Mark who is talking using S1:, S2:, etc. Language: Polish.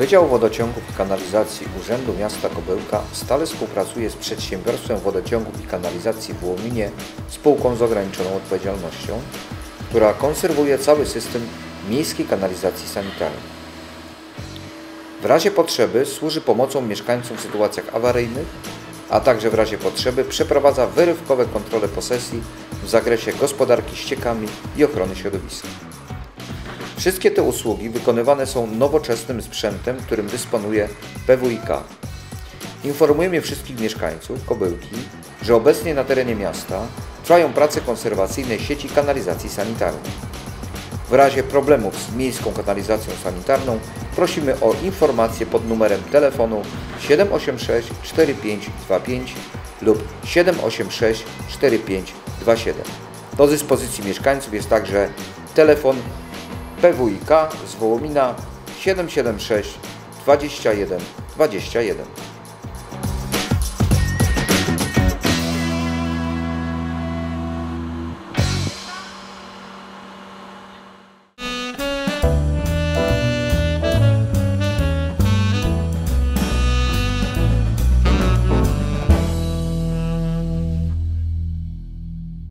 S1: Wydział Wodociągów i Kanalizacji Urzędu Miasta Kobyłka stale współpracuje z Przedsiębiorstwem Wodociągów i Kanalizacji w Łominie, spółką z ograniczoną odpowiedzialnością, która konserwuje cały system miejskiej kanalizacji sanitarnej. W razie potrzeby służy pomocą mieszkańcom w sytuacjach awaryjnych, a także w razie potrzeby przeprowadza wyrywkowe kontrole posesji w zakresie gospodarki ściekami i ochrony środowiska. Wszystkie te usługi wykonywane są nowoczesnym sprzętem, którym dysponuje PWIK. Informujemy wszystkich mieszkańców Kobyłki, że obecnie na terenie miasta trwają prace konserwacyjne sieci kanalizacji sanitarnej. W razie problemów z miejską kanalizacją sanitarną prosimy o informację pod numerem telefonu 786 4525 lub 786 4527. Do dyspozycji mieszkańców jest także telefon PWIK z Wołomina 776 21 21.